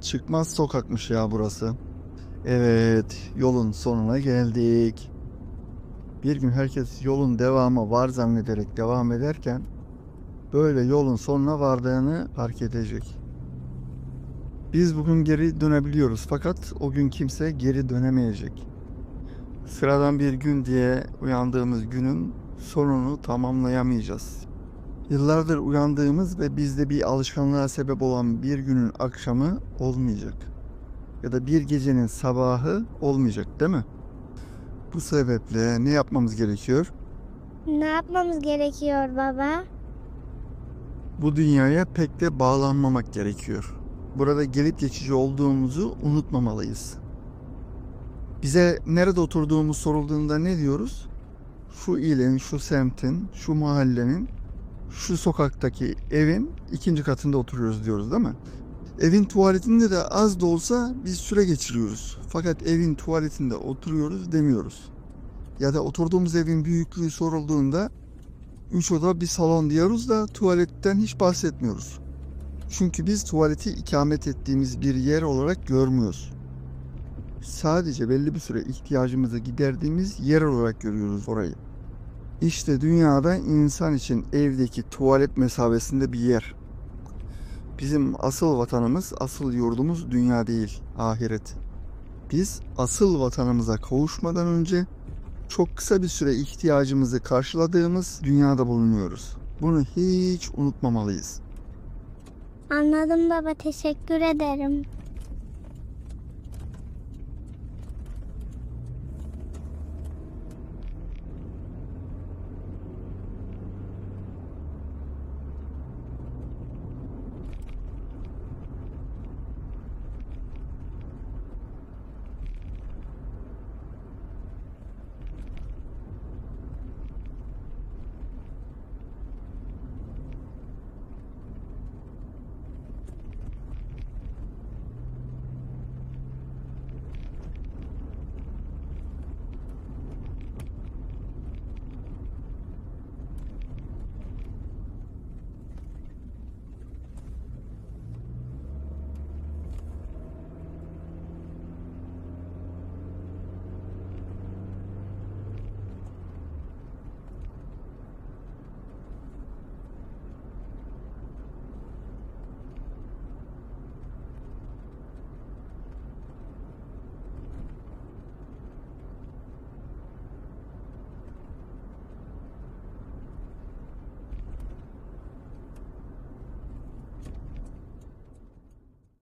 Çıkmaz sokakmış ya burası. Evet, yolun sonuna geldik. Bir gün herkes yolun devamı var zannederek devam ederken böyle yolun sonuna vardığını fark edecek. Biz bugün geri dönebiliyoruz fakat o gün kimse geri dönemeyecek. Sıradan bir gün diye uyandığımız günün sonunu tamamlayamayacağız. Yıllardır uyandığımız ve bizde bir alışkanlığa sebep olan bir günün akşamı olmayacak. Ya da bir gecenin sabahı olmayacak değil mi? Bu sebeple ne yapmamız gerekiyor? Ne yapmamız gerekiyor baba? Bu dünyaya pek de bağlanmamak gerekiyor. Burada gelip geçici olduğumuzu unutmamalıyız. Bize nerede oturduğumuz sorulduğunda ne diyoruz? Şu ilin, şu semtin, şu mahallenin, şu sokaktaki evin ikinci katında oturuyoruz diyoruz değil mi? Evin tuvaletinde de az da olsa bir süre geçiriyoruz. Fakat evin tuvaletinde oturuyoruz demiyoruz. Ya da oturduğumuz evin büyüklüğü sorulduğunda Üç oda bir salon diyoruz da tuvaletten hiç bahsetmiyoruz. Çünkü biz tuvaleti ikamet ettiğimiz bir yer olarak görmüyoruz. Sadece belli bir süre ihtiyacımızı giderdiğimiz yer olarak görüyoruz orayı. İşte dünyada insan için evdeki tuvalet mesabesinde bir yer. Bizim asıl vatanımız, asıl yurdumuz dünya değil, ahiret. Biz asıl vatanımıza kavuşmadan önce çok kısa bir süre ihtiyacımızı karşıladığımız dünyada bulunuyoruz. Bunu hiç unutmamalıyız. Anladım baba teşekkür ederim.